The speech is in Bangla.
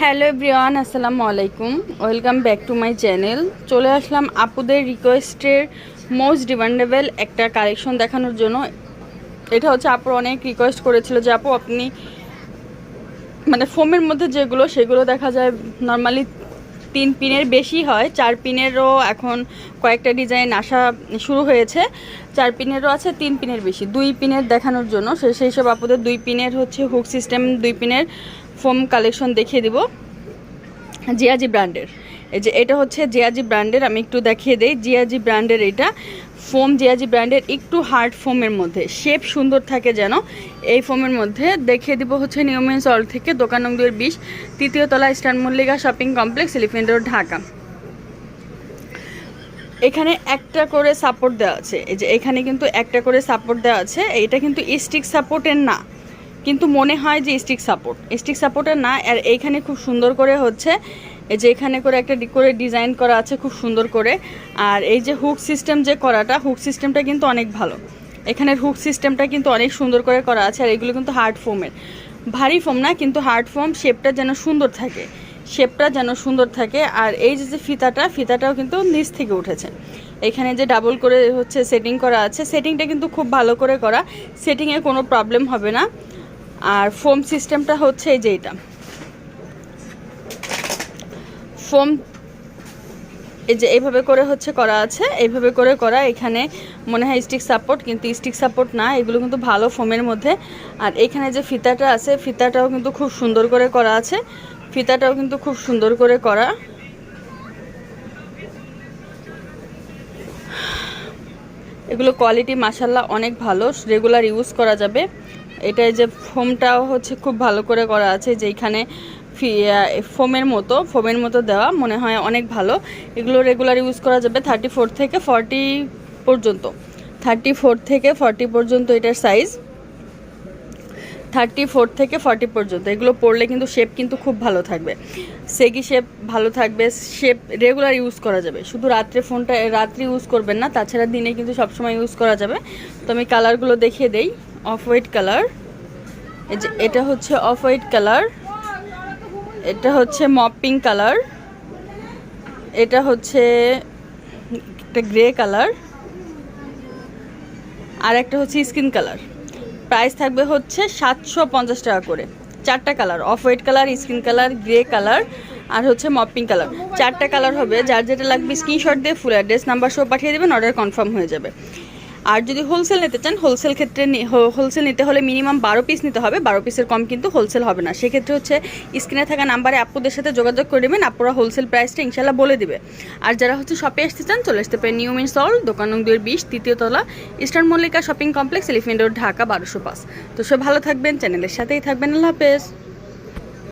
হ্যালো এভরিওয়ান আসসালামু আলাইকুম welcome back to my channel চলে আসলাম আপুদের রিকোয়েস্টের মোস্ট ডিমান্ডেবল একটা কালেকশন দেখানোর জন্য। এটা হচ্ছে আপুর অনেক রিকোয়েস্ট করেছিল যে, আপু, আপনি মানে ফোমের মধ্যে যেগুলো, সেগুলো দেখা যায় নর্মালি তিন পিনের বেশি হয়। চার পিনেরও এখন কয়েকটা ডিজাইন আসা শুরু হয়েছে। চার পিনেরও আছে, তিন পিনের বেশি। দুই পিনের দেখানোর জন্য। সেই সব আপুদের দুই পিনের হচ্ছে হুক সিস্টেম দুই পিনের ফোম কালেকশন দেখিয়ে দিব। জিয়াজি ব্র্যান্ডের। এই যে এটা হচ্ছে জিয়াজি ব্র্যান্ডের, আমি একটু দেখিয়ে দেই। জিয়াজি ব্র্যান্ডের এটা ফোম জিয়াজি ব্র্যান্ডের, একটু হার্ড ফোমের মধ্যে। শেপ সুন্দর থাকে যেন। এই ফোমের মধ্যে দেখিয়ে দিব হচ্ছে নিয়মিন সল থেকে দোকান নং দুয়ের বিশ, তৃতীয় তলা star Mallika shopping complex elephant road Dhaka. এখানে একটা করে সাপোর্ট দেওয়া আছে। এই যে এখানে কিন্তু একটা করে সাপোর্ট দেওয়া আছে। এইটা কিন্তু স্টিক সাপোর্টের না। কিন্তু মনে হয় যে স্টিক সাপোর্ট। স্টিক সাপোর্টের না, আর এইখানে খুব সুন্দর করে হচ্ছে যে এখানে করে একটা করে ডিজাইন করা আছে খুব সুন্দর করে। আর এই যে হুক সিস্টেম যে করাটা, হুক সিস্টেমটা কিন্তু অনেক ভালো। এখানের হুক সিস্টেমটা কিন্তু অনেক সুন্দর করে করা আছে, আর এগুলো কিন্তু হার্ড ফোমের। ভারী ফোম না, কিন্তু হার্ড ফোম, শেপটা যেন সুন্দর থাকে। শেপটা যেন সুন্দর থাকে, আর এই যে যে ফিতাটা, ফিতাটাও কিন্তু নিচ থেকে উঠেছে। এখানে যে ডাবল করে হচ্ছে সেটিং করা আছে, সেটিংটা কিন্তু খুব ভালো করে করা। সেটিংয়ে কোনো প্রবলেম হবে না। আর ফোম সিস্টেমটা হচ্ছে এই যে এটা ফোম এই যে এইভাবে করে হচ্ছে করা আছে, এইভাবে করে করা, এখানে মনে হয় স্টিক সাপোর্ট কিন্তু স্টিক সাপোর্ট না, এগুলো কিন্তু ভালো ফোমের মধ্যে। আর এখানে যে ফিতাটা আছে, ফিতাটাও কিন্তু খুব সুন্দর করে করা আছে। ফিতাটাও কিন্তু খুব সুন্দর করে করা। এগুলো কোয়ালিটি মাসাল্লাহ অনেক ভালো রেগুলার ইউজ করা যাবে। এটা যে ফোমটাও হচ্ছে খুব ভালো করে করা আছে যেখানে ফোমের মতো ফোমের মতো দেওয়া মনে হয় অনেক ভালো। এগুলো রেগুলার ইউজ করা যাবে থার্টি ফোর থেকে ফর্টি পর্যন্ত। থার্টি ফোর থেকে ফর্টি পর্যন্ত এটার সাইজ থার্টি ফোর থেকে ফর্টি পর্যন্ত। এগুলো পরলে কিন্তু শেপ কিন্তু খুব ভালো থাকবে। সেগি শেপ ভালো থাকবে শেপ রেগুলার ইউজ করা যাবে। শুধু রাত্রে ফোনটা, রাত্রি ইউজ করবেন না, তাছাড়া দিনে কিন্তু সবসময় ইউজ করা যাবে। তো আমি কালারগুলো দেখিয়ে দেই। Off white colour. এই যে এটা হচ্ছে অফ হোয়াইট কালার। এটা হচ্ছে মপ পিঙ্ক কালার। এটা হচ্ছে একটা গ্রে কালার। আর একটা হচ্ছে স্কিন কালার। প্রাইস থাকবে হচ্ছে সাতশো পঞ্চাশ টাকা করে। চারটা colour, off white colour, skin colour, grey colour আর হচ্ছে মপিং কালার। চারটা কালার হবে। যার যেটা লাগবে স্ক্রিনশট দিয়ে ফুল অ্যাড্রেস নাম্বার সব পাঠিয়ে দেবেন অর্ডার কনফার্ম হয়ে যাবে। আর যদি হোলসেল নিতে চান হোলসেল ক্ষেত্রে হোলসেল নিতে হলে মিনিমাম বারো পিস নিতে হবে। বারো পিসের কম কিন্তু হোলসেল হবে না। সেক্ষেত্রে হচ্ছে স্ক্রিনে থাকা নাম্বারে আপুদের সাথে যোগাযোগ করে দেবেন আপুরা হোলসেল প্রাইসটা ইনশাল্লাহ বলে দিবে। আর যারা হচ্ছে শপে আসতে চান, চলে আসতে পারেন নিউ মিন সল দোকান নং দুয়ের বিশ, তৃতীয় তলা eastern Mallika shopping complex elephant road Dhaka বারোশো পাঁচ। তো সব ভালো থাকবেন চ্যানেলের সাথেই থাকবেন। আল্লাহ হাফেজ।